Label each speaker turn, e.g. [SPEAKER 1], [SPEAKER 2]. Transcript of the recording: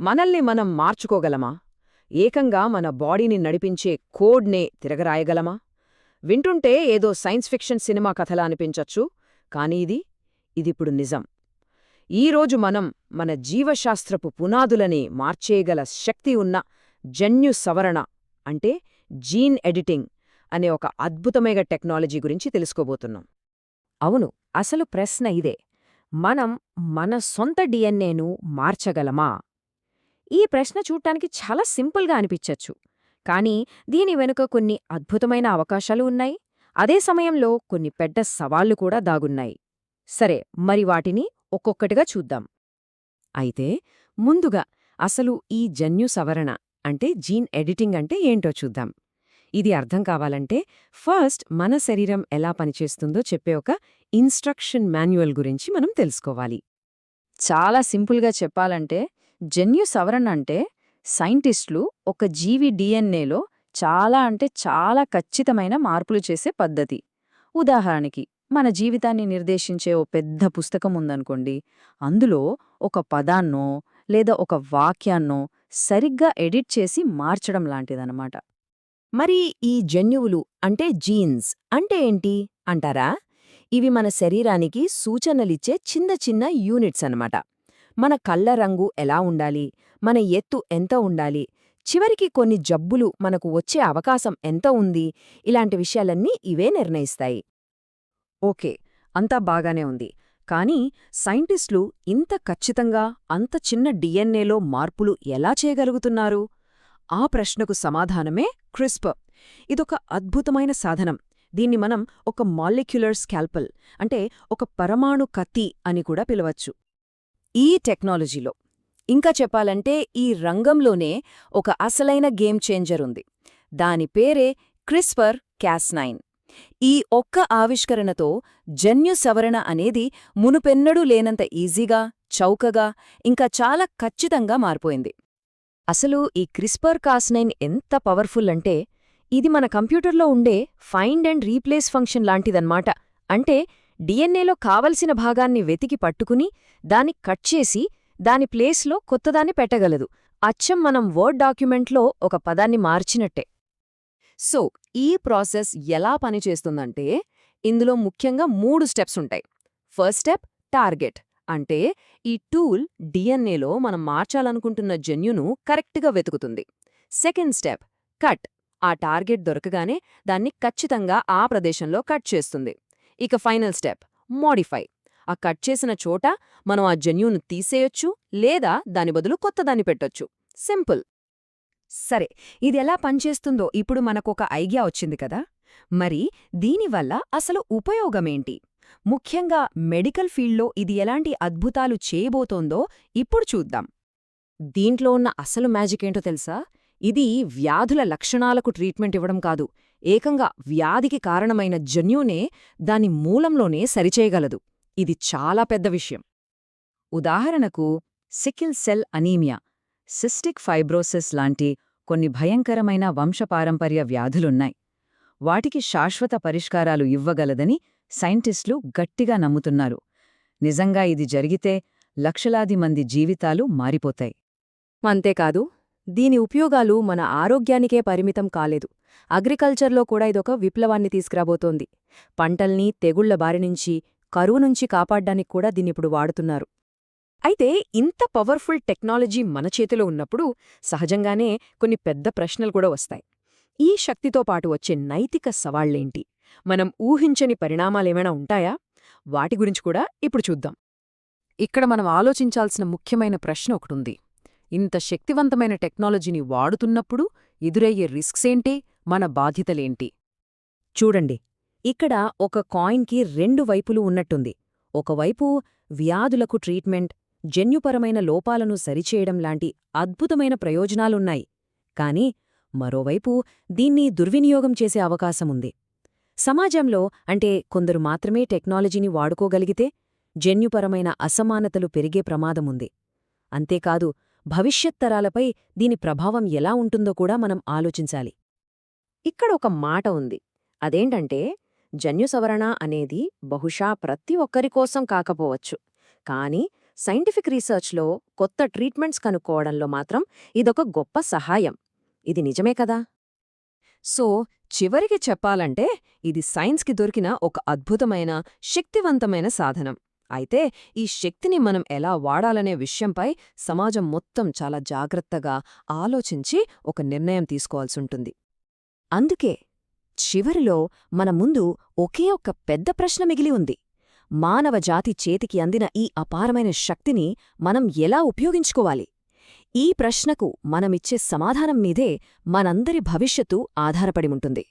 [SPEAKER 1] మనల్ని మనం మార్చుకోగలమా? ఏకంగా మన బాడీని నడిపించే కోడ్నే తిరగరాయగలమా? వింటుంటే ఏదో సైన్స్ ఫిక్షన్ సినిమా కథలా అనిపించొచ్చు కానీ ఇది ఇదిప్పుడు నిజం. ఈరోజు మనం మన జీవశాస్త్రపు పునాదులని మార్చేయగల శక్తి ఉన్న జన్యు సవరణ అంటే జీన్ ఎడిటింగ్ అనే ఒక అద్భుతమైన టెక్నాలజీ గురించి తెలుసుకోబోతున్నాం.
[SPEAKER 2] అవును అసలు ప్రశ్న ఇదే. మనం మన సొంత డిఎన్ఏను మార్చగలమా? ఈ ప్రశ్న చూడటానికి చాలా సింపుల్గా అనిపించచ్చు. కానీ దీని వెనుక కొన్ని అద్భుతమైన అవకాశాలు ఉన్నాయి. అదే సమయంలో కొన్ని పెద్ద సవాళ్ళు కూడా దాగున్నాయి. సరే మరి వాటిని ఒక్కొక్కటిగా చూద్దాం. అయితే ముందుగా అసలు ఈ జన్యు సవరణ అంటే జీన్ ఎడిటింగ్ అంటే ఏంటో చూద్దాం. ఇది అర్థం కావాలంటే ఫస్ట్ మన శరీరం ఎలా పనిచేస్తుందో చెప్పే ఒక ఇన్స్ట్రక్షన్ మాన్యువల్ గురించి మనం తెలుసుకోవాలి. చాలా సింపుల్గా చెప్పాలంటే జన్యు సవరణ అంటే సైంటిస్టులు ఒక జీవి డిఎన్ఏలో చాలా అంటే చాలా ఖచ్చితమైన మార్పులు చేసే పద్ధతి. ఉదాహరణకి మన జీవితాన్ని నిర్దేశించే ఓ పెద్ద పుస్తకం ఉందనుకోండి. అందులో ఒక పదాన్నో లేదా ఒక వాక్యాన్నో సరిగ్గా ఎడిట్ చేసి మార్చడం లాంటిదన్నమాట.
[SPEAKER 1] మరి ఈ జన్యువులు అంటే జీన్స్ అంటే ఏంటి? అంటారా? ఇవి మన శరీరానికి సూచనలిచ్చే చిన్న చిన్న యూనిట్స్ అన్నమాట. మన కళ్ళ రంగు ఎలా ఉండాలి? మన ఎత్తు ఎంత ఉండాలి? చివరికి కొన్ని జబ్బులు మనకు వచ్చే అవకాశం ఎంత ఉంది? ఇలాంటి విషయాలన్నీ ఇవే నిర్ణయిస్తాయి.
[SPEAKER 2] ఓకే అంతా బాగానే ఉంది. కానీ సైంటిస్టులు ఇంత ఖచ్చితంగా అంత చిన్న డిఎన్ఏలో మార్పులు ఎలా చేయగలుగుతున్నారు? ఆ ప్రశ్నకు సమాధానమే క్రిస్ప్. ఇదొక అద్భుతమైన సాధనం. దీన్ని మనం ఒక మాలిక్యులర్ స్కాల్పల్ అంటే ఒక పరమాణు కత్తి అని కూడా పిలవచ్చు. ఈ టెక్నాలజీలో. ఇంకా చెప్పాలంటే ఈ రంగంలోనే ఒక అసలైన గేమ్ చేంజర్ ఉంది. దాని పేరే క్రిస్పర్ క్యాస్నైన్ ఈ ఒక్క ఆవిష్కరణతో జన్యు సవరణ అనేది మునుపెన్నడూ లేనంత ఈజీగా చౌకగా ఇంకా చాలా ఖచ్చితంగా మారిపోయింది. అసలు ఈ క్రిస్పర్ కాస్నైన్ ఎంత పవర్ఫుల్ అంటే ఇది మన కంప్యూటర్లో ఉండే ఫైండ్ అండ్ రీప్లేస్ ఫంక్షన్ లాంటిదన్నమాట అంటే డిఎన్ఏలో కావలసిన భాగాన్ని వెతికి పట్టుకుని దాన్ని కట్ చేసి దాని ప్లేస్లో కొత్తదాన్ని పెట్టగలదు. అచ్చం మనం వర్డ్ డాక్యుమెంట్లో ఒక పదాన్ని మార్చినట్టే. సో ఈ ప్రాసెస్ ఎలా పనిచేస్తుందంటే ఇందులో ముఖ్యంగా మూడు స్టెప్స్ ఉంటాయి. First step target. అంటే ఈ టూల్ డిఎన్ఏలో మనం మార్చాలనుకుంటున్న జన్యును కరెక్ట్గా వెతుకుతుంది. Second step cut. ఆ టార్గెట్ దొరకగానే దాన్ని ఖచ్చితంగా ఆ ప్రదేశంలో కట్ చేస్తుంది. ఇక ఫైనల్ స్టెప్ మోడిఫై. ఆ కట్ చేసిన చోట మనం ఆ జన్యును తీసేయొచ్చు లేదా దాని బదులు కొత్తదాన్ని పెట్టొచ్చు. సింపుల్. సరే ఇది ఎలా పనిచేస్తుందో ఇప్పుడు మనకొక ఐడియా వచ్చింది కదా? మరి దీనివల్ల అసలు ఉపయోగమేంటి? ముఖ్యంగా మెడికల్ ఫీల్డ్లో ఇది ఎలాంటి అద్భుతాలు చేయబోతోందో ఇప్పుడు చూద్దాం. దీంట్లో ఉన్న అసలు మ్యాజిక్ ఏంటో తెలుసా? ఇది వ్యాధుల లక్షణాలకు ట్రీట్మెంట్ ఇవ్వడం కాదు. ఏకంగా వ్యాధికి కారణమైన జన్యునే దాని మూలంలోనే సరిచేయగలదు. ఇది చాలా పెద్ద విషయం. ఉదాహరణకు sickle cell anaemia cystic fibrosis లాంటి కొన్ని భయంకరమైన వంశపారంపర్య వ్యాధులున్నాయి. వాటికి శాశ్వత పరిష్కారాలు ఇవ్వగలదని సైంటిస్టులు గట్టిగా నమ్ముతున్నారు. నిజంగా ఇది జరిగితే లక్షలాది మంది జీవితాలు మారిపోతాయి. అంతేకాదు దీని ఉపయోగాలు మన ఆరోగ్యానికే పరిమితం కాలేదు. అగ్రికల్చర్లో కూడా ఇదొక విప్లవాన్ని తీసుకురాబోతోంది. పంటల్ని తెగుళ్ళ బారినుంచి కరువు నుంచి కాపాడ్డానికి కూడా దీన్నిప్పుడు వాడుతున్నారు. అయితే ఇంత పవర్ఫుల్ టెక్నాలజీ మన చేతిలో ఉన్నప్పుడు సహజంగానే కొన్ని పెద్ద ప్రశ్నలు కూడా వస్తాయి. ఈ శక్తితో పాటు వచ్చే నైతిక సవాళ్ళేంటి మనం ఊహించని పరిణామాలేమైనా ఉంటాయా? వాటి గురించి కూడా ఇప్పుడు చూద్దాం. ఇక్కడ మనం ఆలోచించాల్సిన ముఖ్యమైన ప్రశ్న ఒకటుంది ఇంత శక్తివంతమైన టెక్నాలజీని వాడుతున్నప్పుడు ఎదురయ్యే రిస్క్సేంటి మన బాధ్యతలేంటి? చూడండి ఇక్కడ ఒక కాయిన్కి రెండు వైపులు ఉన్నట్టుంది. ఒకవైపు వ్యాధులకు ట్రీట్మెంట్ జన్యుపరమైన లోపాలను సరిచేయడం లాంటి అద్భుతమైన ప్రయోజనాలున్నాయి. కాని మరోవైపు దీన్ని దుర్వినియోగం చేసే అవకాశముంది. సమాజంలో అంటే కొందరు మాత్రమే టెక్నాలజీని వాడుకోగలిగితే జన్యుపరమైన అసమానతలు పెరిగే ప్రమాదముంది. అంతేకాదు భవిష్యత్తరాలపై దీని ప్రభావం ఎలా ఉంటుందో కూడా మనం ఆలోచించాలి. ఇక్కడ ఒక మాట ఉంది. అదేంటంటే జన్యు సవరణ అనేది బహుశా ప్రతి ఒక్కరి కోసం కాకపోవచ్చు. కాని సైంటిఫిక్ రీసెర్చ్లో కొత్త ట్రీట్మెంట్స్ కనుక్కోవడంలో మాత్రం ఇదొక గొప్ప సహాయం. ఇది నిజమే కదా? సో చివరికి చెప్పాలంటే ఇది సైన్స్కి దొరికిన ఒక అద్భుతమైన శక్తివంతమైన సాధనం. అయితే ఈ శక్తిని మనం ఎలా వాడాలనే విషయంపై సమాజం మొత్తం చాలా జాగ్రత్తగా ఆలోచించి ఒక నిర్ణయం తీసుకోవాల్సుంటుంది. అందుకే చివరిలో మన ముందు ఒకే ఒక్క పెద్ద ప్రశ్న మిగిలి ఉంది. మానవ జాతి చేతికి అందిన ఈ అపారమైన శక్తిని మనం ఎలా ఉపయోగించుకోవాలి? ఈ ప్రశ్నకు మనమిచ్చే సమాధానం మీదే మనందరి భవిష్యత్తు ఆధారపడి ఉంటుంది.